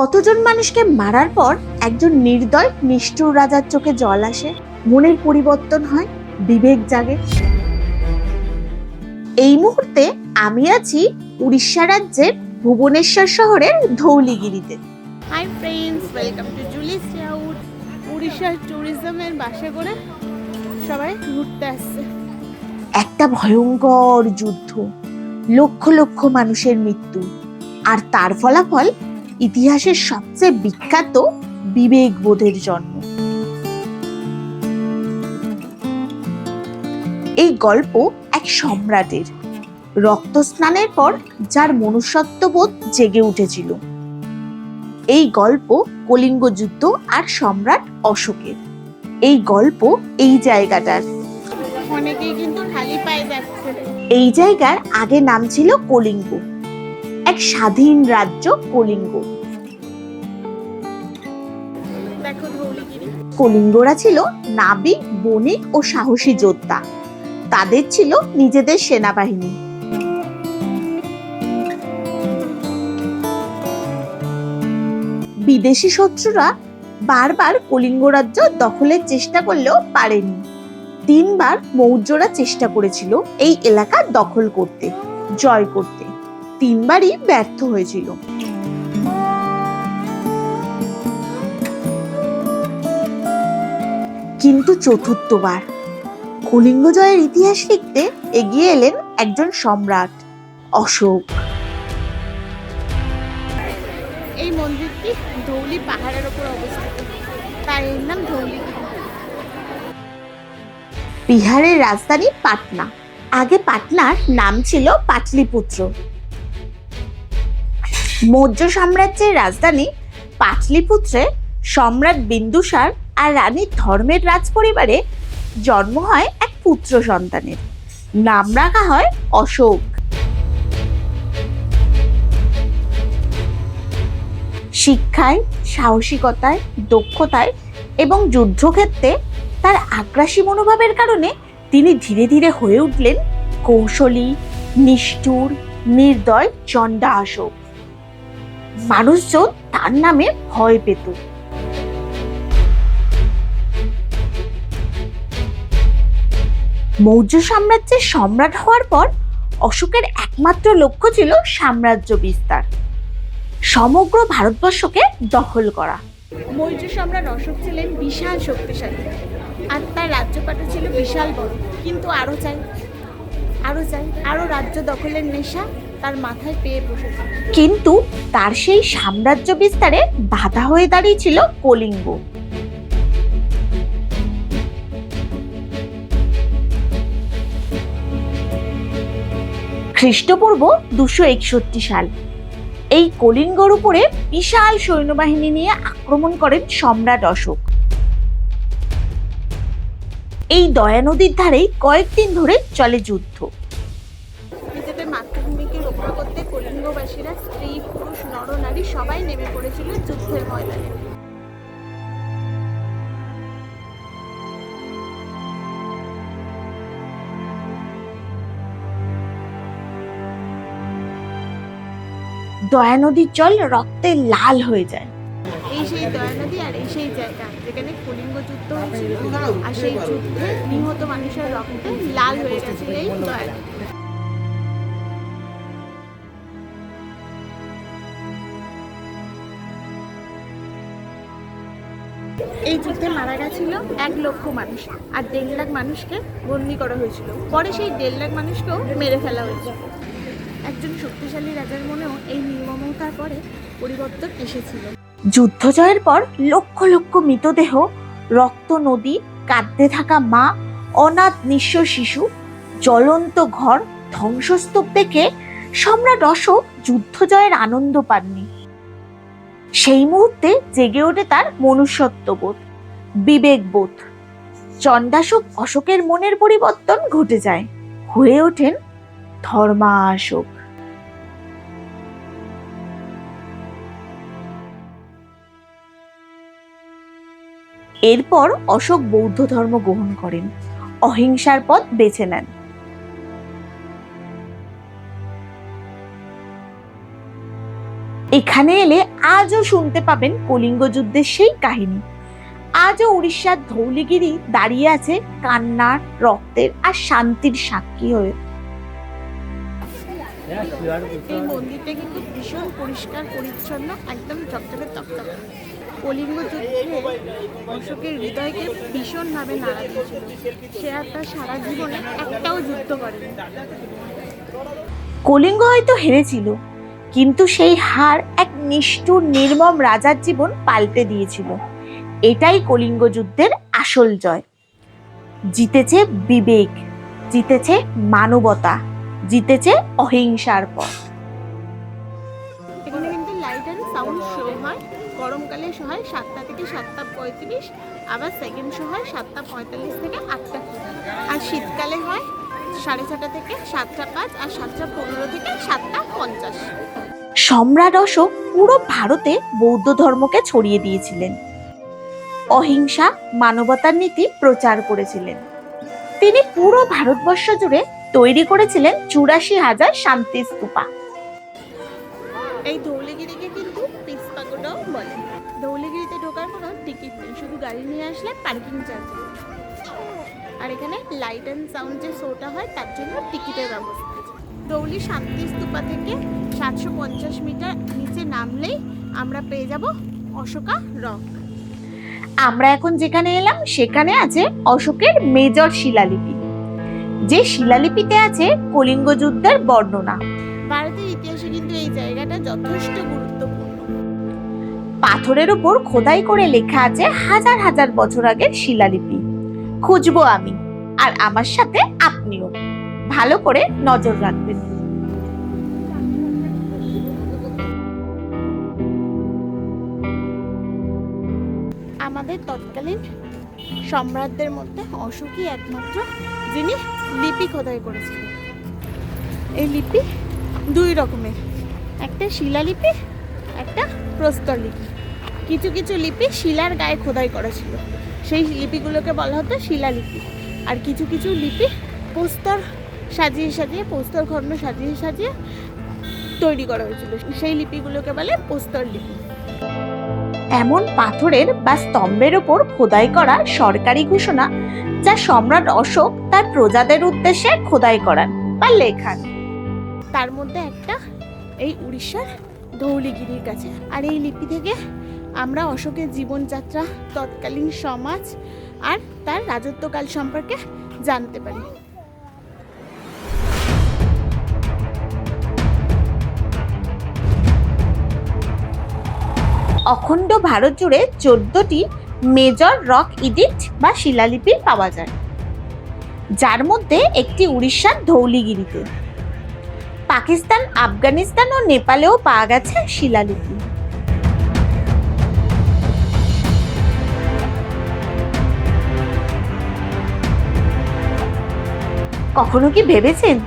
কতজন মানুষকে মারার পর একজন নির্দয় নিষ্ঠুর রাজার চোখে জল আসে? মনের পরিবর্তন হয় বিবেক জাগে। এই মুহূর্তে আমি আছি উড়িষ্যা রাজ্যের ভুবনেশ্বর শহরের ধৌলিগিরিতে। Hi friends welcome to Julie's উড়িষ্যার ট্যুরিজমের বাসে করে সবাই ঘুরতে আসছে। একটা ভয়ঙ্কর যুদ্ধ লক্ষ লক্ষ মানুষের মৃত্যু আর তার ফলাফল ইতিহাসের সবচেয়ে বিখ্যাত বিবেকবোধের জন্ম। এই গল্প এক সম্রাটের। রক্ত স্নানের পর যার মনুষ্যত্ববোধ জেগে উঠেছিল। এই গল্প কলিঙ্গ যুদ্ধ আর সম্রাট অশোকের। এই গল্প এই জায়গাটার। অনেকেই কিন্তু খালি পায়ে যাচ্ছে। এই জায়গার আগে নাম ছিল কলিঙ্গ। এক স্বাধীন রাজ্য কলিঙ্গ। কলিঙ্গরা ছিল নাবিক বণিক ও সাহসী যোদ্ধা। তাদের ছিল নিজেদের সেনাবাহিনী। বিদেশি শত্রুরা বারবার কলিঙ্গ রাজ্য দখলের চেষ্টা করলেও পারেনি। তিনবার মৌর্যরা চেষ্টা করেছিল এই এলাকা দখল করতে, জয় করতে। তিনবারই ব্যর্থ হয়েছিল। কিন্তু চতুর্থবার কলিঙ্গ জয়ের ইতিহাস লিখতে এগিয়ে এলেন একজন সম্রাট অশোক। এই মন্দিরটি ধৌলি পাহাড়ের ওপর অবস্থিত। তাই এর নাম ধৌলিগিরি বিহারের রাজধানী পাটনা। আগে পাটনার নাম ছিল পাটলিপুত্র। মৌর্য সাম্রাজ্যের রাজধানী পাটলিপুত্রে সম্রাট বিন্দুসার আর রানী ধর্মের রাজ পরিবারে জন্ম হয় এক পুত্র সন্তানের। নাম রাখা হয় অশোক। শিক্ষায়, সাহসিকতায়, দক্ষতায় এবং যুদ্ধক্ষেত্রে তার আগ্রাসী মনোভাবের কারণে তিনি ধীরে ধীরে হয়ে উঠলেন কৌশলী, নিষ্ঠুর, নির্দয় চণ্ডা অশোক মানুষজন তার নামে ভয় পেত। মৌর্য সাম্রাজ্যের সম্রাট হওয়ার পর অশোকের একমাত্র লক্ষ্য ছিল সাম্রাজ্য বিস্তার। সমগ্র ভারতবর্ষকে দখল করা। মৌর্য সম্রাট অশোক ছিলেন বিশাল শক্তিশালী। আর তার রাজ্যপাটা ছিল বিশাল বড়। কিন্তু আরও চাই আরও চাই আরও রাজ্য দখলের নেশা তার মাথায় পেয়ে বসেছে। কিন্তু তার সেই সাম্রাজ্য বিস্তারে বাধা হয়ে দাঁড়িয়েছিল কলিঙ্গ। খ্রিস্টপূর্ব দুশো একষট্টি সাল। এই কলিঙ্গর উপরে বিশাল সৈন্যবাহিনী নিয়ে আক্রমণ করেন সম্রাট অশোক। এই দয়া নদীর ধারেই কয়েকদিন ধরে চলে যুদ্ধ। কলিঙ্গবাসীরা স্ত্রী পুরুষ নরনারী সবাই নেমে পড়েছিল যুদ্ধের ময়দানে। দয়া নদীর জল রক্তে লাল হয়ে যায়। এই সেই দয়া নদী আর এই সেই জায়গা যেখানে কলিঙ্গ যুদ্ধ হয়েছিল। আর সেই যুদ্ধে নিহত মানুষের রক্তে লাল হয়ে গেছিল এই দয়া এই যুদ্ধে মারা গেছিল এক লক্ষ মানুষ আর দেড় লাখ মানুষকে বন্দি করা হয়েছিল। পরে সেই দেড় লাখ মানুষকেও মেরে ফেলা হয়েছিল একজন শক্তিশালী রাজার মনেও এই নির্মমতার পরে পরিবর্তন এসেছিল। যুদ্ধ জয়ের পর লক্ষ লক্ষ মৃতদেহ, রক্ত, নদী, কাঁদতে থাকা মা, অনাথ নিঃস্ব শিশু, জ্বলন্ত ঘর, ধ্বংসস্তূপ দেখে সম্রাট অশোক যুদ্ধ জয়ের আনন্দ পাননি। সেই মুহূর্তে জেগে ওঠে তার মনুষ্যত্ববোধ। বিবেকবোধ। চণ্ডাশোক অশোকের মনের পরিবর্তন ঘটে যায়। হয়ে ওঠেন ধর্মাশোক। এরপর অশোক বৌদ্ধ ধর্ম গ্রহণ করেন। অহিংসার পথ বেছে নেন। এখানে এলে আজও শুনতে পাবেন কলিঙ্গ যুদ্ধের সেই কাহিনী। আজও উড়িষ্যার ধৌলিগিরি দাঁড়িয়ে আছে কান্নার রক্তের আর শান্তির সাক্ষী হয়ে। এই মন্দিরটা কিন্তু ভীষণ পরিষ্কার পরিচ্ছন্ন একদম চকচকে তকতকে কলিঙ্গ যুদ্ধে অশোকের হৃদয়কে ভীষণভাবে নাড়া দিয়েছিল। সে আর তার সারা জীবনে একটাও যুদ্ধ করেনি। কলিঙ্গ হয়তো হেরেছিল কিন্তু সেই হার এক নিষ্ঠুর নির্মম রাজার জীবন পাল্টে দিয়েছিল। এটাই কলিঙ্গ যুদ্ধের আসল জয়। জিতেছে বিবেক জিতেছে মানবতা জিতেছে অহিংসার পথ। এখানে কিন্তু লাইট অ্যান্ড সাউন্ড শো হয়। গরমকালে শো হয় সাতটা থেকে সাতটা পঁয়ত্রিশ আবার সেকেন্ড শো হয় সাতটা পঁয়তাল্লিশ থেকে আটটা আর শীতকালে হয় সাড়ে ছটা থেকে সাতটা পাঁচ আর সাতটা পনেরো থেকে সাতটা পঞ্চাশ। সম্রাট অশোক পুরো ভারতে বৌদ্ধ ধর্মকে ছড়িয়ে দিয়েছিলেন। অহিংসা, মানবতার নীতি প্রচার করেছিলেন। তিনি পুরো ভারতবর্ষ জুড়ে তৈরি করেছিলেন চুরাশি হাজার শান্তি স্তূপা। এই ধৌলিগিরিকে কিন্তু পিস পাগোটাও বলে। ধৌলিগিরিতে ঢোকার কোনো টিকিট নেই, শুধু গাড়ি নিয়ে আসলে পার্কিং চার্জ আর এখানে লাইট অ্যান্ড সাউন্ড যে শোটা হয়, তার জন্য টিকিটের ব্যবস্থা ধৌলি শান্তি স্তূপা থেকে সাতশো পঞ্চাশ মিটার নিচে নামলেই আমরা পেয়ে যাব অশোকা রক। আমরা এখন যেখানে এলাম সেখানে আছে অশোকের মেজর শিলালিপি। যে শিলালিপিতে আছে কলিঙ্গ যুদ্ধের বর্ণনা। ভারতের ইতিহাসে কিন্তু এই জায়গাটা যথেষ্ট গুরুত্বপূর্ণ। পাথরের উপর খোদাই করে লেখা আছে হাজার হাজার বছর আগের শিলালিপি। খুঁজবো আমি আর আমার সাথে আপনিও। ভালো করে নজর রাখবেন। আমাদের তৎকালীন সম্রাটদের মধ্যে অশোকই একমাত্র যিনি লিপি খোদাই করেছিলেন। এই লিপি দুই রকমের, একটা শিলালিপি, একটা প্রস্তর লিপি কিছু কিছু লিপি শিলার গায়ে খোদাই করা ছিল। সেই লিপিগুলোকে বলা হতো শিলালিপি। আর কিছু কিছু লিপি প্রস্তর সাজিয়ে সাজিয়ে প্রস্তর খণ্ড সাজিয়ে সাজিয়ে তৈরি করা হয়েছিল। সেই লিপিগুলোকে বলে প্রস্তর লিপি এমন পাথরের বা স্তম্ভের উপর খোদাই করা সরকারি ঘোষণা যা সম্রাট অশোক তার প্রজাদের উদ্দেশ্যে খোদাই করান বা লেখান। তার মধ্যে একটা এই উড়িষ্যার ধৌলিগিরির কাছে। আর এই লিপি থেকে আমরা অশোকের জীবনযাত্রা, তৎকালীন সমাজ আর তার রাজত্বকাল সম্পর্কে জানতে পারি। অখণ্ড ভারত জুড়ে চোদ্দটি মেজর রক ইডিক্ট বা শিলালিপি পাওয়া যায়। যার মধ্যে একটি উড়িষ্যার ধৌলিগিরিতে। পাকিস্তান, আফগানিস্তান ও নেপালেও পাওয়া গেছে শিলালিপি। কখনো কি ভেবেছেন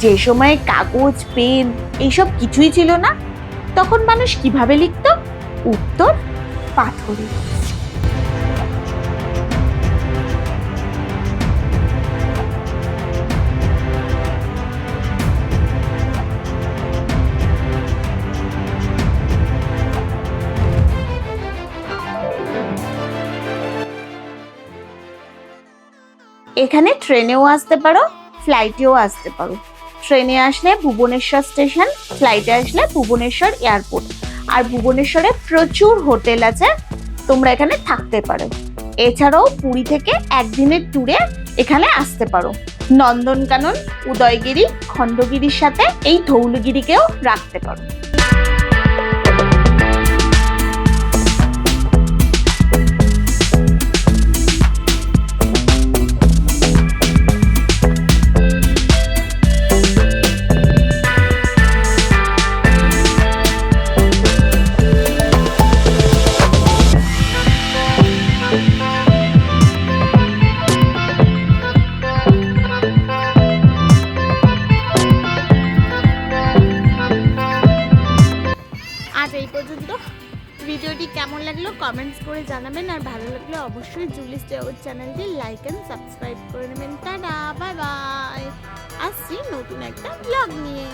যে সময়ে কাগজ, পেন এইসব কিছুই ছিল না? তখন মানুষ কীভাবে লিখতো? পাথরে এখানে ট্রেনেও আসতে পারো, ফ্লাইটেও আসতে পারো। ট্রেনে আসলে ভুবনেশ্বর স্টেশন, ফ্লাইটে আসলে ভুবনেশ্বর এয়ারপোর্ট। আর ভুবনেশ্বরে প্রচুর হোটেল আছে, তোমরা এখানে থাকতে পারো। এছাড়াও পুরী থেকে একদিনের ট্যুরে এখানে আসতে পারো। নন্দনকানন, উদয়গিরি, খণ্ডগিরির সাথে এই ধৌলগিরিকেও রাখতে পারো। কেমন লাগল কমেন্টস করে জানাবেন, আর ভালো লাগলে অবশ্যই জুলিস দেওয়ার চ্যানেলটি লাইক অ্যান্ড সাবস্ক্রাইব করে নেবেন। টাটা বাই বাই আসছি নতুন একটা ব্লগ নিয়ে।